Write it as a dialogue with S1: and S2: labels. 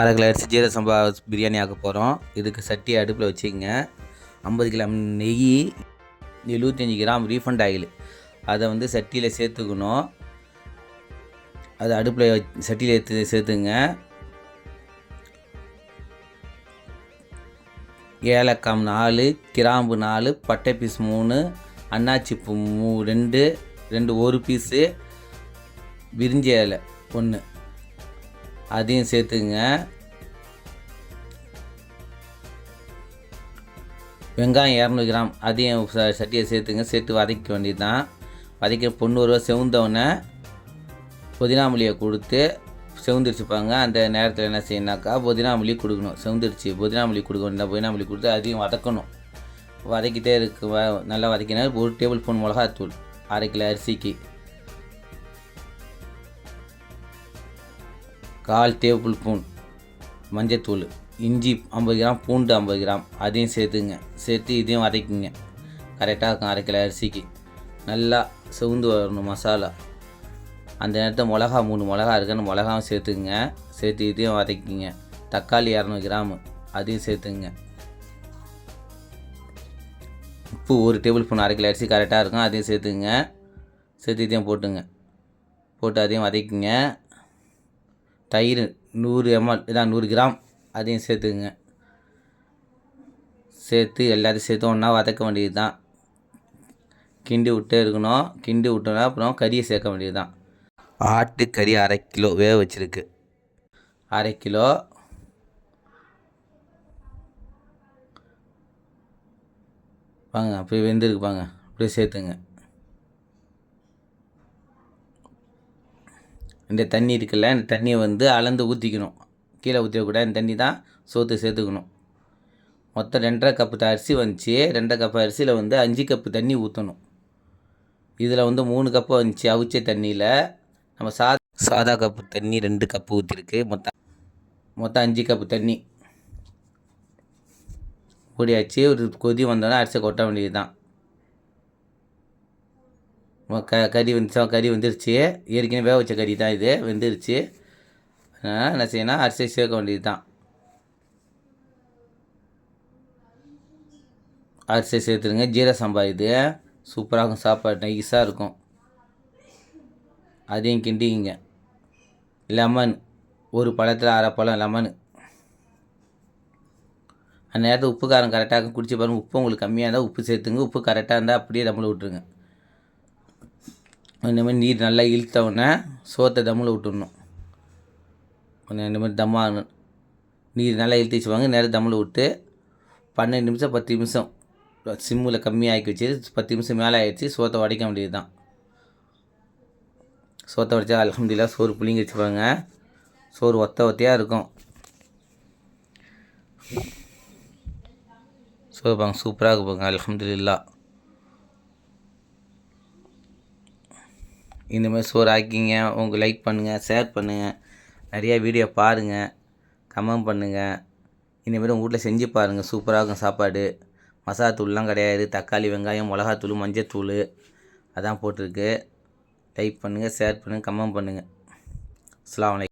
S1: அரை கிலோ அரிசி ஜீரக சம்பா பிரியாணி ஆக்க போகிறோம் இதுக்கு சட்டியை அடுப்பில் வச்சுக்கோங்க. ஐம்பது கிராம் நெய் எழுபத்தஞ்சி கிராம் ரீஃபண்ட் ஆயில் அதை வந்து சட்டியில் சேர்த்துக்கணும். அதை அடுப்பில் சட்டியில் எடுத்து சேர்த்துங்க. ஏலக்காய் நாலு கிராம்பு நாலு பட்டை பீஸ் மூணு அன்னாச்சி பூ மூ ரெண்டு ரெண்டு ஒரு பீஸு விரிஞ்சி இலை ஒன்று அதையும் சேர்த்துக்குங்க. வெங்காயம் இரநூறு கிராம் அதையும் ச- சட்டியை சேர்த்துங்க. சேர்த்து வதக்க வேண்டியது தான் வதக்க பொண்ணு ரூபா செவுந்தவுடனே புதினாமல்லியை கொடுத்து செவுந்திரிச்சுப்பாங்க அந்த நேரத்தில் என்ன செய்யணுனாக்கா புதினாமல்லி கொடுக்கணும். செவுந்திரிச்சு. புதினாமல்லி கொடுக்க வேண்டிய புதினாமல்லி கொடுத்து அதையும் வதக்கணும். வதக்கிட்டே இருக்கு நல்லா வதக்கினா ஒரு டேபிள் ஸ்பூன் மிளகாத்தூள் அரை கிலோ அரிசிக்கு. கால் டேபிள் ஸ்பூன் மஞ்சத்தூள் இஞ்சி ஐம்பது கிராம் பூண்டு ஐம்பது கிராம் அதையும் சேர்த்துங்க. சேர்த்து இதையும் அரைக்குங்க கரெக்டாக இருக்கும் அரை கிலோ அரிசிக்கு. நல்லா செவுந்து வரணும் மசாலா. அந்த நேரத்தில் மிளகா மூணு மிளகா இருக்குன்னு மிளகாவும் சேர்த்துக்குங்க சேர்த்து இதையும் வதக்கிங்க. தக்காளி இரநூறு கிராம் அதையும் சேர்த்துங்க. உப்பு ஒரு டேபிள் ஸ்பூன் அரை கிலோ அரிசி கரெக்டாக இருக்கும் அதையும் சேர்த்துங்க. சேர்த்து இதையும் போட்டுங்க. போட்டு அதையும் வதக்கிங்க. தயிர் நூறு எம்எல் இதான் நூறு கிராம் அதையும் சேர்த்துக்குங்க. சேர்த்து எல்லாத்தையும் சேர்த்து ஒன்றா வதக்க வேண்டியது தான் கிண்டி விட்டே இருக்கணும். கிண்டி விட்டோன்னா அப்புறம் கறியை சேர்க்க வேண்டியது தான் ஆட்டுக்கறி அரை கிலோ வேக வச்சிருக்கு. அரை கிலோ. வாங்க அப்படியே வெந்திருக்கு பாங்க அப்படியே சேர்த்துங்க இந்த தண்ணி இருக்குல்ல இந்த தண்ணியை வந்து அளந்து ஊற்றிக்கணும் கீழே ஊற்றிடக்கூடாது இந்த தண்ணி தான் சோத்து சேர்த்துக்கணும். மொத்தம் ரெண்டரை கப்பு அரிசி வந்துச்சு. ரெண்டரை கப்பு அரிசியில் வந்து அஞ்சு கப்பு தண்ணி ஊற்றணும் இதில் வந்து மூணு கப்பு வந்துச்சு அவிச்ச தண்ணியில். நம்ம சா சாதா கப்பு தண்ணி ரெண்டு கப்பு ஊற்றிருக்கு மொத்தம் மொத்தம் அஞ்சு கப்பு தண்ணி. கூடியாச்சு ஒரு கொதி வந்தோடனே அரிசி கொட்ட வேண்டியது தான் க கறி வந்துச்சா கறி வந்துருச்சு. ஏற்கனவே வேக வச்ச கறி தான் இது. வெந்துருச்சு. அதனால் என்ன செய்யணும் அரிசி சேர்க்க வேண்டியது தான் அரிசி சேர்த்துருங்க. ஜீர சம்பா இது. சூப்பராக இருக்கும் சாப்பாடு. நைஸாக இருக்கும். அதையும் கிண்டிக்கிங்க. லெமன். ஒரு பழத்தில் அரை பழம் லெமனு. அந்த நேரத்தில் உப்பு காரம் கரெக்டாக குடிச்சு பாருங்கள் உப்பு உங்களுக்கு கம்மியாக இருந்தால் உப்பு சேர்த்துங்க. உப்பு கரெக்டாக இருந்தால் அப்படியே நம்மளை விட்ருங்க இந்த மாதிரி நீர் நல்லா இழுத்த உடனே சோத்தை தம்மில் விட்டுடணும். கொஞ்சம் இந்த மாதிரி தம்மாகணும் நீர் நல்லா இழுத்து வச்சுவாங்க நேரம் தம்மில் விட்டு பன்னெண்டு நிமிஷம் பத்து நிமிஷம். சிம்மில் கம்மியாக்கி வச்சு பத்து நிமிஷம் மேலே ஆயிடுச்சு சோத்தை உடைக்க வேண்டியது தான் சோத்தை உடைச்சா அல்ஹம்துலில்லாஹ் சோறு புளிங்க வச்சுப்பாங்க சோறு ஒத்த ஒத்தையாக இருக்கும். சோறு பாங்க சூப்பராக இருப்பாங்க அலமதுல்லா இந்த மாதிரி சோறு ஆக்கிங்க உங்கள் லைக் பண்ணுங்கள் ஷேர் பண்ணுங்கள் நிறையா வீடியோ பாருங்கள் கமெண்ட் பண்ணுங்கள் இனிமேல் உங்கள் வீட்டில் செஞ்சு பாருங்கள் சூப்பராக இருக்கும் சாப்பாடு. மசாலா தூள்லாம் கிடையாது. தக்காளி வெங்காயம் மிளகாத்தூள் மஞ்சத்தூள் அதான் போட்டிருக்கு. லைக் பண்ணுங்கள் ஷேர் பண்ணுங்கள் கமெண்ட் பண்ணுங்கள் அஸ்லாம்